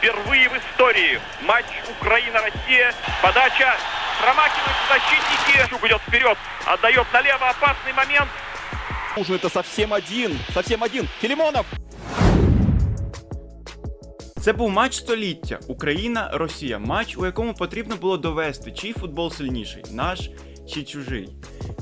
Впервые в истории матч Украина-Россия. Подача. Промахивают защитники. Чук идет вперед. Отдает налево. Опасный момент. Нужно это совсем один, совсем один. Филимонов! Це був матч століття Україна-Росія. Матч, у якому потрібно було довести, чий футбол сильніший, наш чи чужий.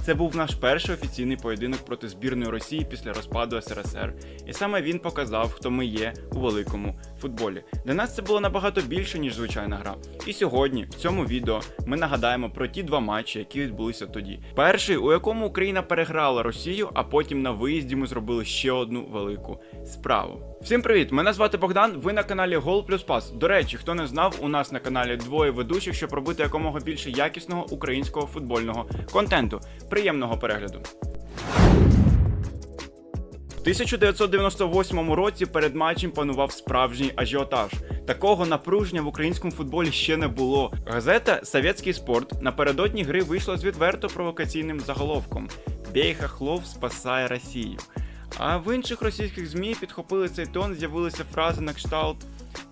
Це був наш перший офіційний поєдинок проти збірної Росії після розпаду СРСР. І саме він показав, хто ми є у великому футболі. Для нас це було набагато більше, ніж звичайна гра. І сьогодні, в цьому відео, ми нагадаємо про ті два матчі, які відбулися тоді. Перший, у якому Україна переграла Росію, а потім на виїзді ми зробили ще одну велику справу. Всім привіт! Мене звати Богдан. Ви на каналі Гол плюс Пас. До речі, хто не знав, у нас на каналі двоє ведучих, щоб робити якомога більше якісного українського футбольного контенту. Приємного перегляду. В 1998 році перед матчем панував справжній ажіотаж. Такого напруження в українському футболі ще не було. Газета Совєтський спорт напередодні гри вийшла з відверто провокаційним заголовком Бей Хохлов спасає Росію. А в інших російських ЗМІ підхопили цей тон, з'явилися фрази на кшталт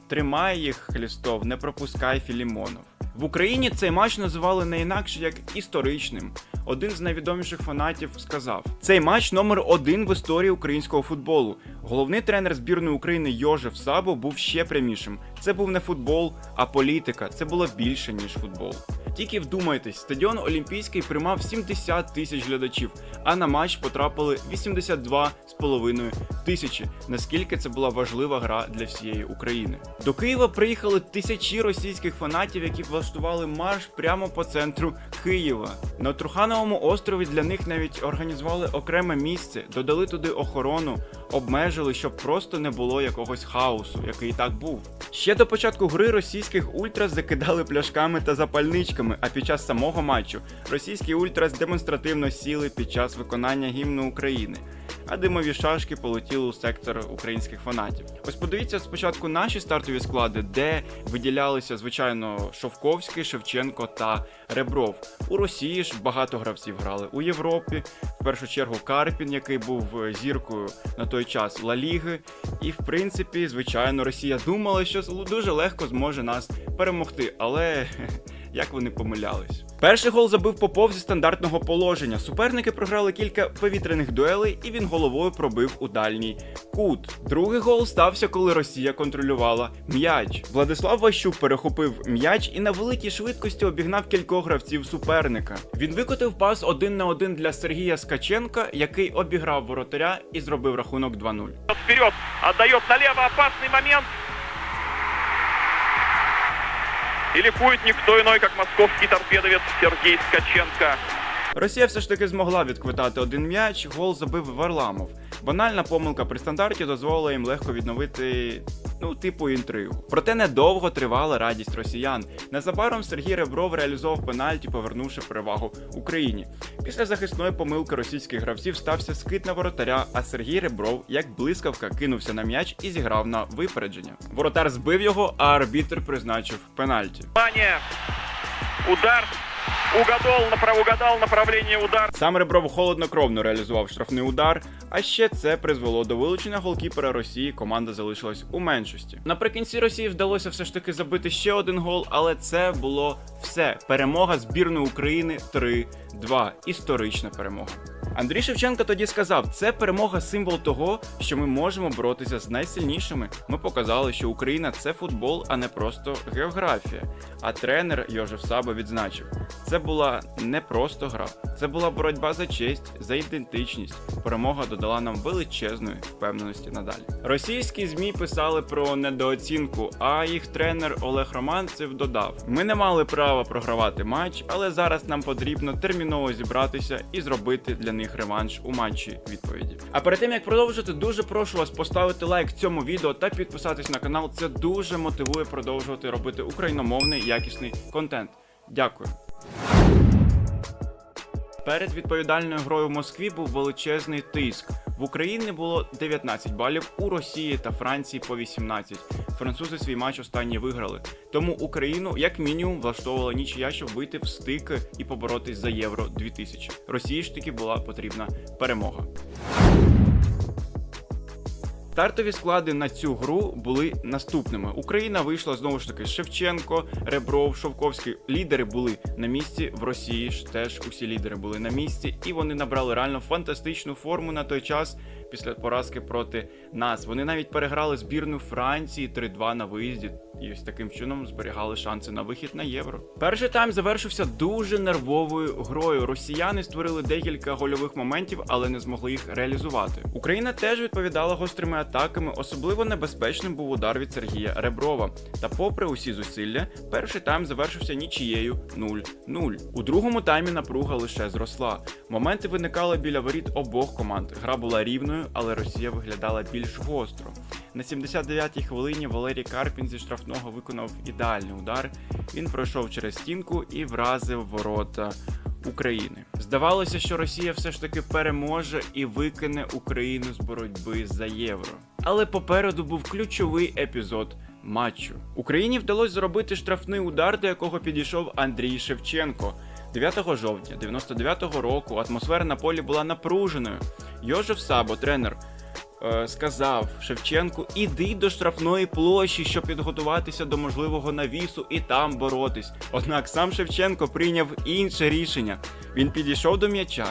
Тримай їх, Хлістов, не пропускай Філімонов. В Україні цей матч називали не інакше як історичним. Один з найвідоміших фанатів сказав: цей матч номер один в історії українського футболу. Головний тренер збірної України Йожев Сабо був ще прямішим. Це був не футбол, а політика. Це було більше ніж футбол. Тільки вдумайтесь, стадіон Олімпійський приймав 70 тисяч глядачів, а на матч потрапили 82,5 тисячі. Наскільки це була важлива гра для всієї України. До Києва приїхали тисячі російських фанатів, які влаштували марш прямо по центру Києва. На Трухановому острові для них навіть організували окреме місце, додали туди охорону, обмежили, щоб просто не було якогось хаосу, який і так був. Ще до початку гри російських ультрас закидали пляшками та запальничками, а під час самого матчу російські ультрас демонстративно сіли під час виконання гімну України. А димові шашки полетіли у сектор українських фанатів. Ось подивіться спочатку наші стартові склади, де виділялися звичайно Шовковський, Шевченко та Ребров. У Росії ж багато гравців грали у Європі. В першу чергу Карпін, який був е, зіркою на той час Ла Ліги. І в принципі, звичайно, Росія думала, що дуже легко зможе нас перемогти, але як вони помилялись. Перший гол забив Попов зі стандартного положення. Суперники програли кілька повітряних дуелей, і він головою пробив у дальній кут. Другий гол стався, коли Росія контролювала м'яч. Владислав Ващук перехопив м'яч і на великій швидкості обігнав кількох гравців суперника. Він викотив пас один на один для Сергія Скаченка, який обіграв воротаря і зробив рахунок 2-0. Вперед. Отдает налево. Опасный момент. И ликует никто иной, как московский торпедовец Сергей Скаченко. Росія все ж таки змогла відквитати один м'яч, гол забив Варламов. Банальна помилка при стандарті дозволила їм легко відновити. Ну, типу інтригу. Проте недовго тривала радість росіян. Незабаром Сергій Ребров реалізував пенальті, повернувши перевагу Україні. Після захисної помилки російських гравців стався скид на воротаря, а Сергій Ребров, як блискавка, кинувся на м'яч і зіграв на випередження. Воротар збив його, а арбітр призначив пенальті. Внимание. Удар. Угадал, направ- угадал направлення удар. Сам Ребров холоднокровно реалізував штрафний удар, а ще це призвело до вилучення голкіпера Росії. Команда залишилась у меншості. Наприкінці Росії вдалося все ж таки забити ще один гол, але це було все. Перемога збірної України 3-2. Історична перемога. Андрій Шевченко тоді сказав: це перемога символ того, що ми можемо боротися з найсильнішими. Ми показали, що Україна це футбол, а не просто географія. А тренер Йожев Саба відзначив: це була не просто гра, це була боротьба за честь, за ідентичність. Перемога додала нам величезної впевненості надалі. Російські змі писали про недооцінку, а їх тренер Олег Романцев додав: ми не мали права програвати матч, але зараз нам потрібно терміново зібратися і зробити для них реванш у матчі відповіді. А перед тим як продовжити, дуже прошу вас поставити лайк цьому відео та підписатись на канал. Це дуже мотивує продовжувати робити україномовний якісний контент. Дякую. Перед відповідальною грою в Москві був величезний тиск. В Україні було 19 балів, у Росії та Франції по 18. Французи свій матч останній виграли. Тому Україну як мінімум влаштовувала нічия, щоб вийти в стики і поборотись за євро 2000. Росії ж таки була потрібна перемога. Стартові склади на цю гру були наступними: Україна вийшла знову ж таки Шевченко, Ребров, Шовковський. Лідери були на місці. В Росії ж теж усі лідери були на місці, і вони набрали реально фантастичну форму на той час після поразки проти нас. Вони навіть переграли збірну Франції 3-2 на виїзді. І ось таким чином зберігали шанси на вихід на євро. Перший тайм завершився дуже нервовою грою. Росіяни створили декілька гольових моментів, але не змогли їх реалізувати. Україна теж відповідала гострими атаками. Особливо небезпечним був удар від Сергія Реброва. Та, попри усі зусилля, перший тайм завершився нічією 0-0. У другому таймі напруга лише зросла. Моменти виникали біля воріт обох команд. Гра була рівною, але Росія виглядала більш гостро. На 79-й хвилині Валерій Карпін зі штрафного виконав ідеальний удар. Він пройшов через стінку і вразив ворота України. Здавалося, що Росія все ж таки переможе і викине Україну з боротьби за євро. Але попереду був ключовий епізод матчу. Україні вдалося зробити штрафний удар, до якого підійшов Андрій Шевченко. 9 жовтня 99-го року атмосфера на полі була напруженою. Йожев Сабо, тренер, сказав Шевченку: іди до штрафної площі, щоб підготуватися до можливого навісу і там боротись. Однак сам Шевченко прийняв інше рішення. Він підійшов до м'яча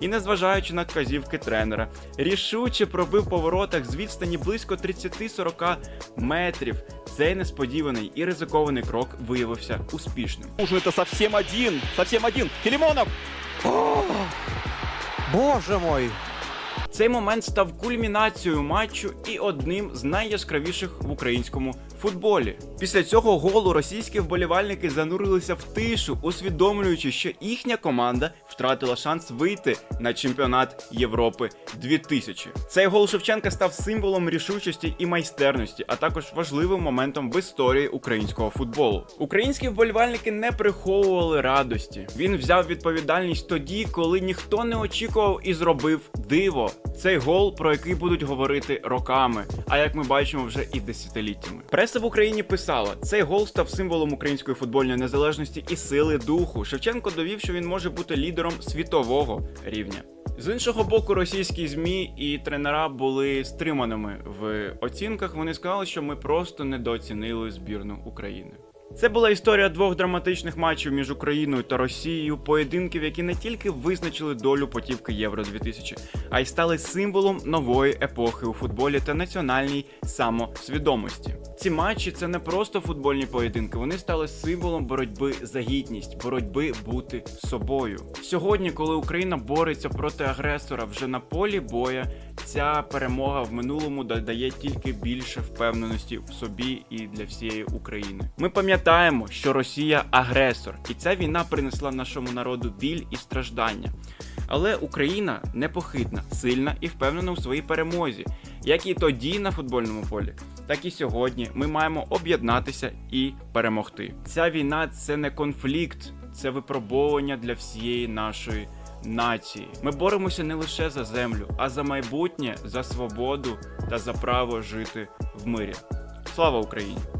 і, незважаючи на вказівки тренера, рішуче пробив по воротах з відстані близько 30-40 метрів. Цей несподіваний і ризикований крок виявився успішним. Нужно это совсем один, совсем один. Филимонов! Боже мой! Цей момент став кульмінацією матчу і одним з найяскравіших в українському футболі. Після цього голу російські вболівальники занурилися в тишу, усвідомлюючи, що їхня команда втратила шанс вийти на чемпіонат Європи 2000. Цей гол Шевченка став символом рішучості і майстерності, а також важливим моментом в історії українського футболу. Українські вболівальники не приховували радості. Він взяв відповідальність тоді, коли ніхто не очікував і зробив диво. Цей гол, про який будуть говорити роками, а як ми бачимо, вже і десятиліттями. Преса в Україні писала: цей гол став символом української футбольної незалежності і сили духу. Шевченко довів, що він може бути лідером світового рівня. З іншого боку, російські змі і тренера були стриманими в оцінках. Вони сказали, що ми просто недооцінили збірну України. Це була історія двох драматичних матчів між Україною та Росією, поєдинків, які не тільки визначили долю потівки Євро 2000, а й стали символом нової епохи у футболі та національній самосвідомості. Ці матчі це не просто футбольні поєдинки, вони стали символом боротьби за гідність, боротьби бути собою. Сьогодні, коли Україна бореться проти агресора вже на полі боя, ця перемога в минулому додає тільки більше впевненості в собі і для всієї України. Ми пам'ятаємо, що Росія агресор, і ця війна принесла нашому народу біль і страждання. Але Україна непохитна, сильна і впевнена у своїй перемозі. Як і тоді на футбольному полі, так і сьогодні ми маємо об'єднатися і перемогти. Ця війна це не конфлікт, це випробовування для всієї нашої нації. Ми боремося не лише за землю, а за майбутнє, за свободу та за право жити в мирі. Слава Україні!